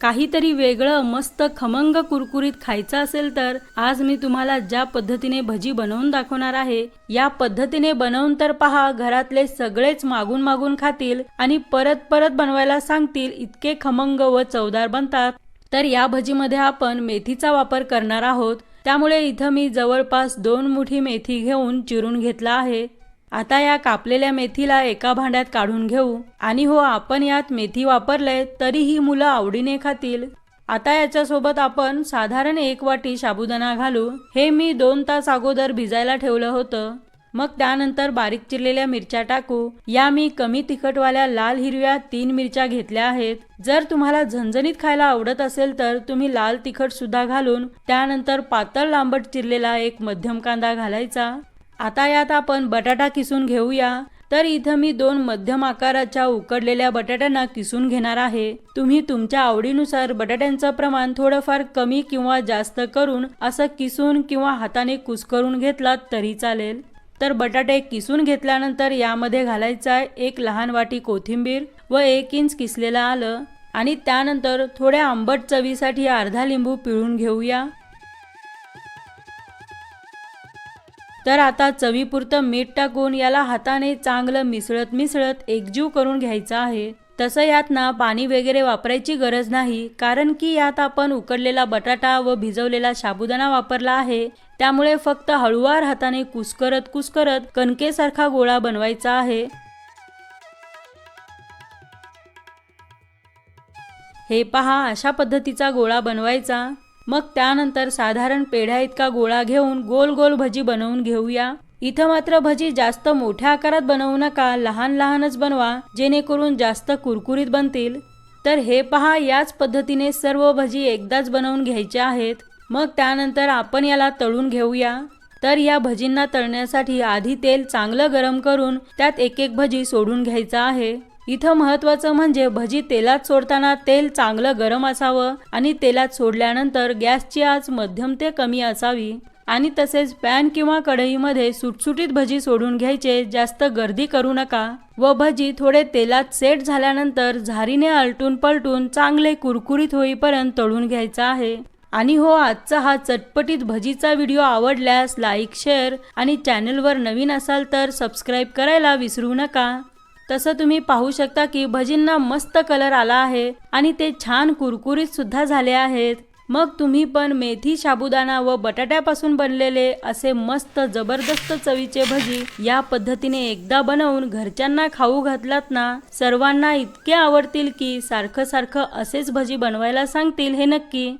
काहीतरी वेगळं मस्त खमंग कुरकुरीत खायचं असेल तर आज मी तुम्हाला ज्या पद्धतीने भजी बनवून दाखवणार आहे या पद्धतीने बनवून तर पहा घरातले सगळेच मागून मागून खातील आणि परत परत बनवायला सांगतील इतके खमंग व चवदार बनतात. तर या भजीमध्ये आपण मेथीचा वापर करणार आहोत. त्यामुळे इथं मी जवळपास दोन मुठी मेथी घेऊन चिरून घेतला आहे. आता या कापलेल्या मेथीला एका भांड्यात काढून घेऊ. आणि हो आपण यात मेथी वापरले तरीही मुलं आवडीने खातील. आता याच्यासोबत आपण साधारण एक वाटी साबुदाणा घालू. हे मी दोन तास अगोदर भिजायला ठेवलं होतं. मग त्यानंतर बारीक चिरलेल्या मिरच्या टाकू. या मी कमी तिखटवाल्या लाल हिरव्या तीन मिरच्या घेतल्या आहेत. जर तुम्हाला झणझणीत खायला आवडत असेल तर तुम्ही लाल तिखट सुद्धा घालून त्यानंतर पातळ लांबट चिरलेला एक मध्यम कांदा घालायचा. आता यात आपण बटाटा किसून घेऊया. तर इथं मी दोन मध्यम आकाराच्या उकडलेल्या बटाट्यांना किसून घेणार आहे. तुम्ही तुमच्या आवडीनुसार बटाट्यांचं प्रमाण थोडंफार कमी किंवा जास्त करून असं किसून किंवा हाताने कुस्करून घेतलात तरी चालेल. तर बटाटे किसून घेतल्यानंतर यामध्ये घालायचा आहे एक लहान वाटी कोथिंबीर व एक इंच किसलेलं आलं. आणि त्यानंतर थोड्या आंबट चवीसाठी अर्धा लिंबू पिळून घेऊया. तर आता चवीपुरतं मीठ टाकून याला हाताने चांगलं मिसळत मिसळत एकजीव करून घ्यायचं आहे. तसं यात ना पाणी वगैरे वापरायची गरज नाही कारण की यात आपण उकडलेला बटाटा व भिजवलेला साबुदाणा वापरला आहे. त्यामुळे फक्त हळुवार हाताने कुस्करत कुस्करत कणकेसारखा गोळा बनवायचा आहे. हे पहा अशा पद्धतीचा गोळा बनवायचा. मग त्यानंतर साधारण पेढ्या इतका गोळा घेऊन गोल गोल भजी बनवून घेऊया. इथं मात्र भजी जास्त मोठ्या आकारात बनवू नका लहान लहानच बनवा जेणेकरून जास्त कुरकुरीत बनतील. तर हे पहा याच पद्धतीने सर्व भजी एकदाच बनवून घ्यायच्या आहेत. मग त्यानंतर आपण याला तळून घेऊया. तर या भजींना तळण्यासाठी आधी तेल चांगलं गरम करून त्यात एक एक भजी सोडून घ्यायचं आहे. इथं महत्वाचं म्हणजे भजी तेलात सोडताना तेल चांगलं गरम असावं आणि तेलात सोडल्यानंतर गॅसची आच मध्यम ते कमी असावी. आणि तसेच पॅन किंवा कढईमध्ये सुटसुटीत भजी सोडून घ्यायचे जास्त गर्दी करू नका व भजी थोडे तेलात सेट झाल्यानंतर झारीने आलटून पलटून चांगले कुरकुरीत होईपर्यंत तळून घ्यायचा आहे. आणि हो आजचा हा चटपटीत भजीचा व्हिडिओ आवडल्यास लाईक शेअर आणि चॅनलवर नवीन असाल तर सबस्क्राईब करायला विसरू नका. तसं तुम्ही पाहू शकता की भजींना मस्त कलर आला आहे आणि ते छान कुरकुरीत सुद्धा झाले आहेत. मग तुम्ही पण मेथी साबुदाणा व बटाट्यापासून बनलेले असे मस्त जबरदस्त चवीचे भजी या पद्धतीने एकदा बनवून घरच्यांना खाऊ घातलात ना? सर्वांना इतके आवडतील की सारखं सारखं असेच भजी बनवायला सांगतील हे नक्की.